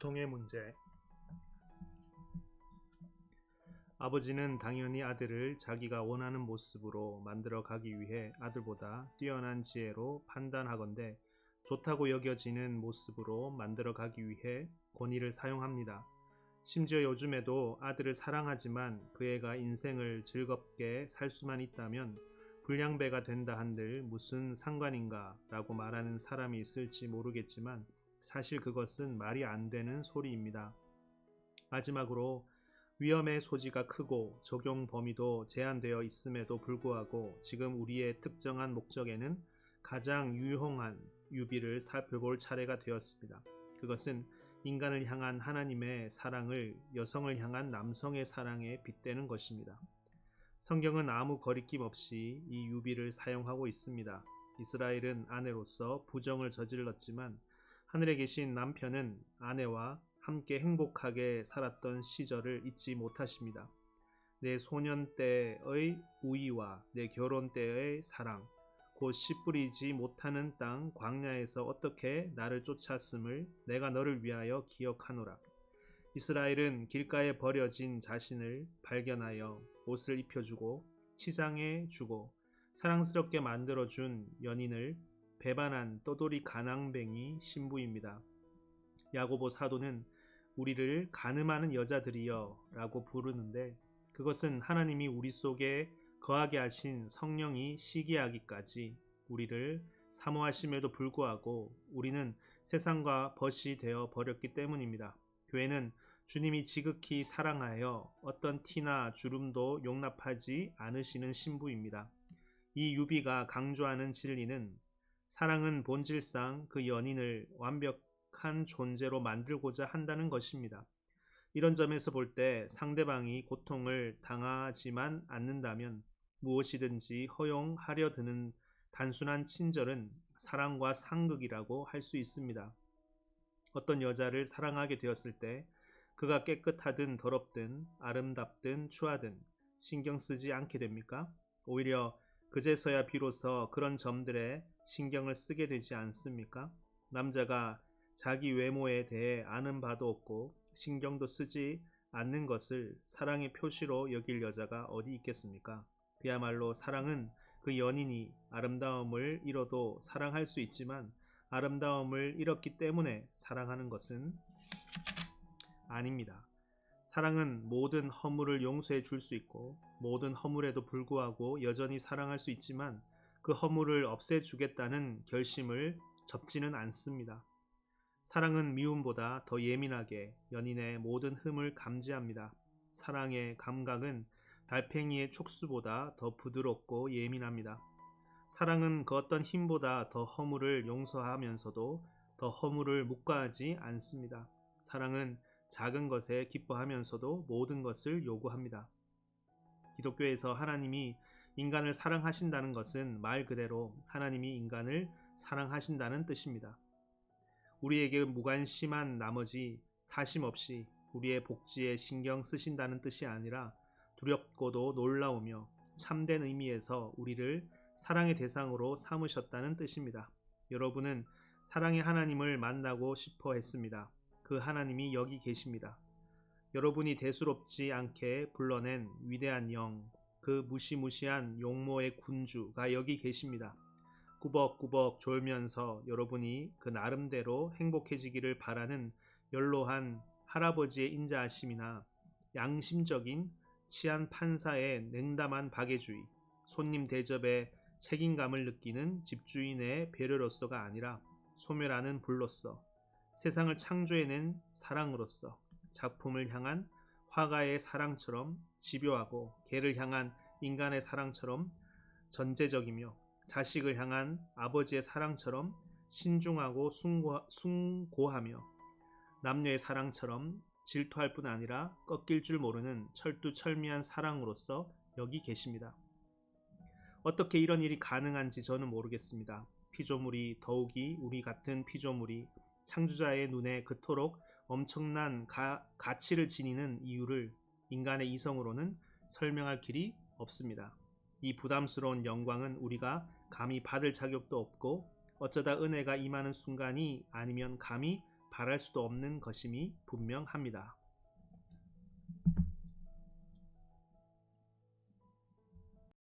고통의 문제 아버지는 당연히 아들을 자기가 원하는 모습으로 만들어 가기 위해 아들보다 뛰어난 지혜로 판단하건대 좋다고 여겨지는 모습으로 만들어 가기 위해 권위를 사용합니다. 심지어 요즘에도 아들을 사랑하지만 그 애가 인생을 즐겁게 살 수만 있다면 불량배가 된다 한들 무슨 상관인가 라고 말하는 사람이 있을지 모르겠지만 사실 그것은 말이 안 되는 소리입니다. 마지막으로 위험의 소지가 크고 적용 범위도 제한되어 있음에도 불구하고 지금 우리의 특정한 목적에는 가장 유용한 유비를 살펴볼 차례가 되었습니다. 그것은 인간을 향한 하나님의 사랑을 여성을 향한 남성의 사랑에 빗대는 것입니다. 성경은 아무 거리낌 없이 이 유비를 사용하고 있습니다. 이스라엘은 아내로서 부정을 저질렀지만 하늘에 계신 남편은 아내와 함께 행복하게 살았던 시절을 잊지 못하십니다. 내 소년 때의 우위와 내 결혼 때의 사랑, 곧 씨 뿌리지 못하는 땅 광야에서 어떻게 나를 쫓았음을 내가 너를 위하여 기억하노라. 이스라엘은 길가에 버려진 자신을 발견하여 옷을 입혀주고 치장해 주고 사랑스럽게 만들어준 연인을 배반한 떠돌이 가낭뱅이 신부입니다. 야고보 사도는 우리를 가늠하는 여자들이여 라고 부르는데 그것은 하나님이 우리 속에 거하게 하신 성령이 시기하기까지 우리를 사모하심에도 불구하고 우리는 세상과 벗이 되어 버렸기 때문입니다. 교회는 주님이 지극히 사랑하여 어떤 티나 주름도 용납하지 않으시는 신부입니다. 이 유비가 강조하는 진리는 사랑은 본질상 그 연인을 완벽한 존재로 만들고자 한다는 것입니다. 이런 점에서 볼 때 상대방이 고통을 당하지만 않는다면 무엇이든지 허용하려 드는 단순한 친절은 사랑과 상극이라고 할 수 있습니다. 어떤 여자를 사랑하게 되었을 때 그가 깨끗하든 더럽든 아름답든 추하든 신경 쓰지 않게 됩니까? 오히려 그제서야 비로소 그런 점들에 신경을 쓰게 되지 않습니까? 남자가 자기 외모에 대해 아는 바도 없고 신경도 쓰지 않는 것을 사랑의 표시로 여길 여자가 어디 있겠습니까? 그야말로 사랑은 그 연인이 아름다움을 잃어도 사랑할 수 있지만 아름다움을 잃었기 때문에 사랑하는 것은 아닙니다. 사랑은 모든 허물을 용서해 줄 수 있고 모든 허물에도 불구하고 여전히 사랑할 수 있지만 그 허물을 없애주겠다는 결심을 접지는 않습니다. 사랑은 미움보다 더 예민하게 연인의 모든 흠을 감지합니다. 사랑의 감각은 달팽이의 촉수보다 더 부드럽고 예민합니다. 사랑은 그 어떤 힘보다 더 허물을 용서하면서도 더 허물을 묵과하지 않습니다. 사랑은 작은 것에 기뻐하면서도 모든 것을 요구합니다. 기독교에서 하나님이 인간을 사랑하신다는 것은 말 그대로 하나님이 인간을 사랑하신다는 뜻입니다. 우리에게 무관심한 나머지 사심 없이 우리의 복지에 신경 쓰신다는 뜻이 아니라 두렵고도 놀라우며 참된 의미에서 우리를 사랑의 대상으로 삼으셨다는 뜻입니다. 여러분은 사랑의 하나님을 만나고 싶어 했습니다. 그 하나님이 여기 계십니다. 여러분이 대수롭지 않게 불러낸 위대한 영, 그 무시무시한 용모의 군주가 여기 계십니다. 꾸벅꾸벅 졸면서 여러분이 그 나름대로 행복해지기를 바라는 연로한 할아버지의 인자하심이나 양심적인 치안 판사의 냉담한 박애주의, 손님 대접에 책임감을 느끼는 집주인의 배려로서가 아니라 소멸하는 불로서 세상을 창조해낸 사랑으로서 작품을 향한 화가의 사랑처럼 집요하고 개를 향한 인간의 사랑처럼 전제적이며 자식을 향한 아버지의 사랑처럼 신중하고 숭고, 숭고 하며 남녀의 사랑처럼 질투할 뿐 아니라 꺾일 줄 모르는 철두철미한 사랑으로서 여기 계십니다. 어떻게 이런 일이 가능한지 저는 모르겠습니다. 피조물이 더욱이 우리 같은 피조물이 창조자의 눈에 그토록 엄청난 가, 가치를 지니는 이유를 인간의 이성으로는 설명할 길이 없습니다. 이 부담스러운 영광은 우리가 감히 받을 자격도 없고 어쩌다 은혜가 임하는 순간이 아니면 감히 바랄 수도 없는 것임이 분명합니다.